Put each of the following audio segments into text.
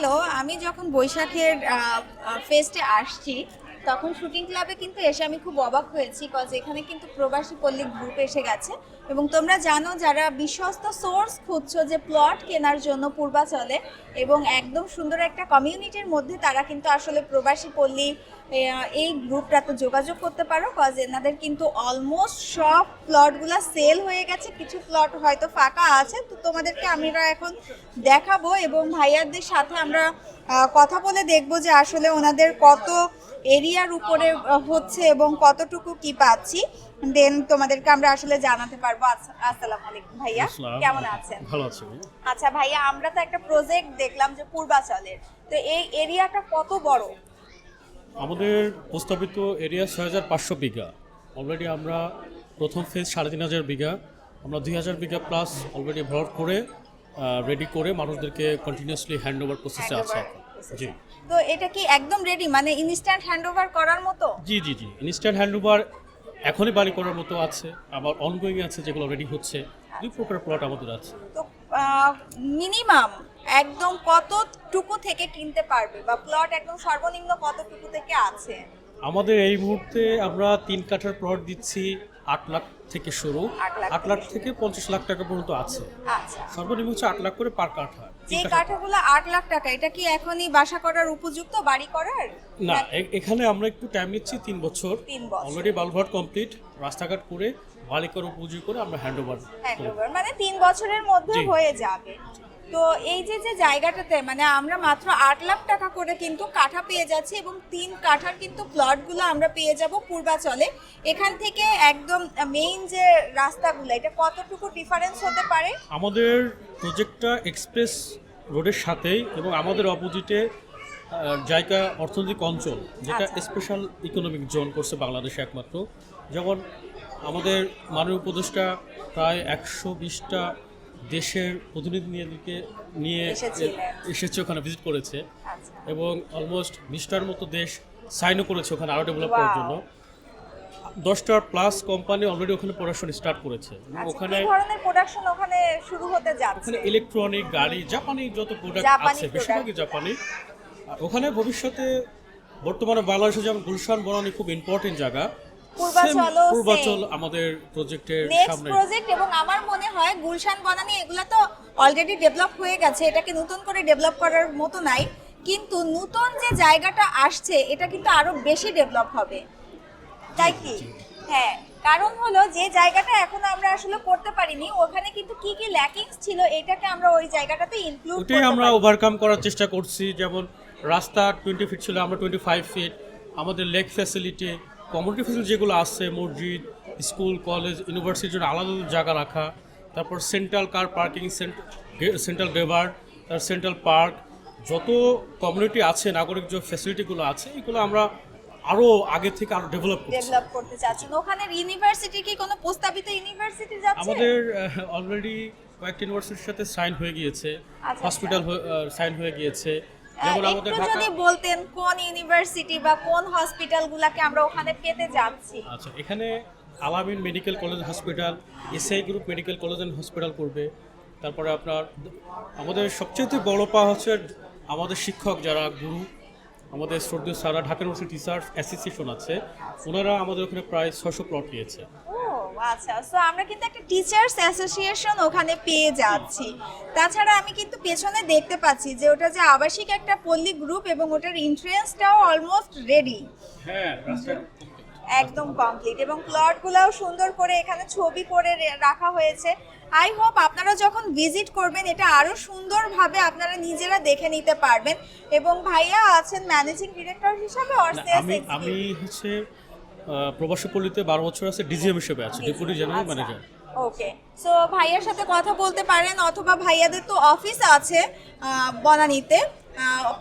হলো আমি যখন বৈশাখের ফেস্টে আসছি, তখন শুটিং ক্লাবে কিন্তু এসে আমি খুব অবাক হয়েছি কজ এখানে কিন্তু প্রবাসী পল্লী গ্রুপ এসে গেছে। এবং তোমরা জানো যারা বিশ্বস্ত সোর্স খুঁজছো যে প্লট কেনার জন্য পূর্বাচলে, এবং একদম সুন্দর একটা কমিউনিটির মধ্যে তারা কিন্তু আসলে প্রবাসী পল্লী এই গ্রুপটাতে যোগাযোগ করতে পারো কজ এনাদের কিন্তু অলমোস্ট সব প্লটগুলো সেল হয়ে গেছে। কিছু প্লট হয়তো ফাঁকা আছে তো তোমাদেরকে আমরা এখন দেখাবো এবং ভাইয়াদের সাথে আমরা কথা বলে দেখব যে আসলে ওনাদের কত এরিয়ার উপরে হচ্ছে এবং কতটুকু কি পাচ্ছি। দেন তোমাদেরকে আমরা আসলে জানাতে পারব। আস- আসসালামু আলাইকুম ভাইয়া কেমন আছেন? ভালো আছি আচ্ছা ভাইয়া আমরা তো একটা প্রজেক্ট দেখলাম যে পূর্বাচলের। তো এই এরিয়াটা কত বড়? আমাদের প্রস্তাবিত এরিয়া ছয় হাজার পাঁচশো বিঘা। অলরেডি আমরা প্রথম ফেজ সাড়ে তিন হাজার বিঘা। আমরা দুই হাজার বিঘা প্লাস অলরেডি ভরাট করে রেডি করে মানুষদেরকে কন্টিনিউয়াসলি হ্যান্ড ওভার প্রসেসে আছে জি। তো এটা কি একদম রেডি মানে ইনস্ট্যান্ট হ্যান্ডওভার করার মতো? জি জি জি। ইনস্ট্যান্ট হ্যান্ড ওভার এখনই বাড়ি করার মতো আছে। আবার অনগোয়িং আছে যেগুলো রেডি হচ্ছে। দুই প্রকার প্লট আমাদের আছে। তো মিনিমাম একদম কতটুকু থেকে কিনতে পারবে? বা প্লট একদম সর্বনিম্ন কতটুকু থেকে আছে? আমাদের এই মুহূর্তে আমরা তিন কাঠার প্লট দিচ্ছি আট লাখ থেকে শুরু। আট লাখ থেকে পঞ্চাশ লাখ টাকা পর্যন্ত আছে। আচ্ছা। সর্বনিম্ন হচ্ছে আট লাখ করে পার কাঠা। যে কাঠাগুলো আট লাখ টাকা এটা কি এখনই বাসা করার উপযুক্ত বাড়ি করার? না এখানে আমরা একটু টাইম নিচ্ছি তিন বছর। অলরেডি বালভার্ট কমপ্লিট রাস্তাঘাট করে মালিকের উপযোগী করে আমরা হ্যান্ড ওভার হ্যান্ডওভার মানে তিন বছরের মধ্যে হয়ে যাবে। তো এই যে যে জায়গাটাতে মানে আমরা মাত্র আট লাখ টাকা করে কিন্তু কাঠা পেয়ে যাচ্ছি এবং তিন কাঠার কিন্তু প্লটগুলো আমরা পেয়ে যাব পূর্বাচলে। এখান থেকে একদম মেইন যে রাস্তাগুলো এটা কতটুকু ডিফারেন্স হতে পারে? আমাদের প্রজেক্টটা এক্সপ্রেস রোডের সাথেই এবং আমাদের অপোজিটে জায়গা অর্থনৈতিক অঞ্চল যেটা। স্পেশাল ইকোনমিক জোন করছে বাংলাদেশে একমাত্র। যেমন আমাদের মাননীয় উপদেষ্টা প্রায় একশো বিশটা দেশের প্রতিনিধি নিয়ে নিয়ে এসেছে ওখানে ভিজিট করেছে। আচ্ছা। এবং অলমোস্ট বিশটার মতো দেশ সাইনও করেছে ওখানে আরও ডেভেলপ করার জন্য। দশটার প্লাস কোম্পানি অলরেডি ওখানে প্রোডাকশন স্টার্ট করেছে। আচ্ছা, ওখানে ধরনের প্রোডাকশন ওখানে শুরু হতে যাচ্ছে? ওখানে ইলেকট্রনিক গাড়ি জাপানি যত প্রোডাক্ট আছে বেশিরভাগই জাপানি ওখানে ভবিষ্যতে বর্তমানে বাংলাদেশে যেমন গুলশান বনানী খুব ইম্পর্টেন্ট জায়গা। পূর্বাচলও পূর্বাচল আমাদের প্রজেক্টের নেক্সট সামনে। প্রজেক্ট এবং আমার মনে হয় গুলশান বনানী এগুলো তো অলরেডি ডেভেলপ হয়ে গেছে এটাকে নতুন করে ডেভেলপ করার মতো নাই। কিন্তু নতুন যে জায়গাটা আসছে এটা কিন্তু আরও বেশি ডেভেলপ হবে। তাই কি? হ্যাঁ কারণ হলো যে জায়গাটা এখনও আমরা আসলে করতে পারিনি ওখানে কিন্তু কি কি ল্যাকিংস ছিল এটাকে আমরা ওই জায়গাটাতে ইনক্লুড ওটাই আমরা ওভারকাম করার চেষ্টা করছি যেমন রাস্তা টোয়েন্টি ফিট ছিল আমরা টোয়েন্টি ফাইভ ফিট আমাদের লেক ফ্যাসিলিটি কমিউনিটি ফ্যাসিলিটি যেগুলো আছে মসজিদ স্কুল কলেজ ইউনিভার্সিটির জন্য আলাদা জায়গা রাখা তারপর সেন্ট্রাল কার পার্কিং সেন্ট্রাল গেভার তার সেন্ট্রাল পার্ক যত কমিউনিটি আছে নাগরিক যে ফ্যাসিলিটিগুলো আছে এগুলো আমরা আরও আগে থেকে আরও ডেভেলপ করছি। ডেভেলপ করতে চাচ্ছেন। ওখানে ইউনিভার্সিটি কি কোনো প্রস্তাবিত ইউনিভার্সিটি যাচ্ছে? আমাদের অলরেডি কয়েকটি ইউনিভার্সিটির সাথে সাইন হয়ে গিয়েছে। আচ্ছা। হসপিটাল সাইন হয়ে গিয়েছে। একটু যদি বলতেন কোন ইউনিভার্সিটি বা কোন হসপিটালগুলোকে আমরা ওখানে পেতে যাচ্ছি? আচ্ছা এখানে Alamin medical college hospital SI group medical college and hospital করবে তারপরে আপনার আমাদের সবচেয়ে বড় পা হচ্ছে আমাদের শিক্ষক যারা গুরু আমাদের শ্রদ্ধেয় সারা ঢাকা ইউনিভার্সিটি টিচার্স অ্যাসোসিয়েশন আছে। ওনারা আমাদের ওখানে প্রায় ছশো প্লট নিয়েছে। আচ্ছা সো আমরা কিন্তু একটা টিচার্স অ্যাসোসিয়েশন ওখানে পেয়ে যাচ্ছি। তাছাড়া আমি কিন্তু পেছনে দেখতে পাচ্ছি যে ওটা যে আবাসিক একটা পল্লী গ্রুপ এবং ওটার ইন্ট্রেন্সটাও অলমোস্ট রেডি হ্যাঁ একদম কমপ্লিট এবং প্লটগুলোও সুন্দর করে এখানে ছবি করে রাখা হয়েছে। আই হোপ আপনারা যখন ভিজিট করবেন এটা আরও সুন্দরভাবে আপনারা নিজেরা দেখে নিতে পারবেন। এবং ভাইয়া আছেন ম্যানেজিং ডিরেক্টর হিসাবে আমি আমি হচ্ছে প্রবাসী পল্লীতে বারো বছর আছে ডিজিএম হিসেবে আছে deputy general. Manager okay so ভাইয়ার সাথে কথা বলতে পারেন অথবা ভাইয়াদের তো অফিস আছে বনানীতে।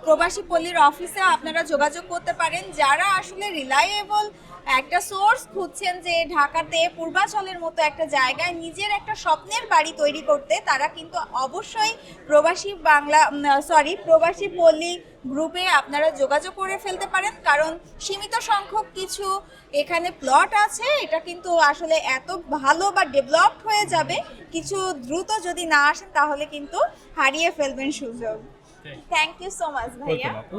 প্রবাসী পল্লীর অফিসে আপনারা যোগাযোগ করতে পারেন। যারা আসলে রিলায়েবল একটা সোর্স খুঁজছেন যে ঢাকাতে পূর্বাচলের মতো একটা জায়গায় নিজের একটা স্বপ্নের বাড়ি তৈরি করতে, তারা কিন্তু অবশ্যই প্রবাসী বাংলা সরি প্রবাসী পল্লী গ্রুপে আপনারা যোগাযোগ করে ফেলতে পারেন। কারণ সীমিত সংখ্যক কিছু এখানে প্লট আছে, এটা কিন্তু আসলে এত ভালো বা ডেভেলপড হয়ে যাবে, কিছু দ্রুত যদি না আসেন তাহলে কিন্তু হারিয়ে ফেলবেন সুযোগ। থ্যাংক ইউ সো মাচ ভাইয়া ওয়েলকাম আপু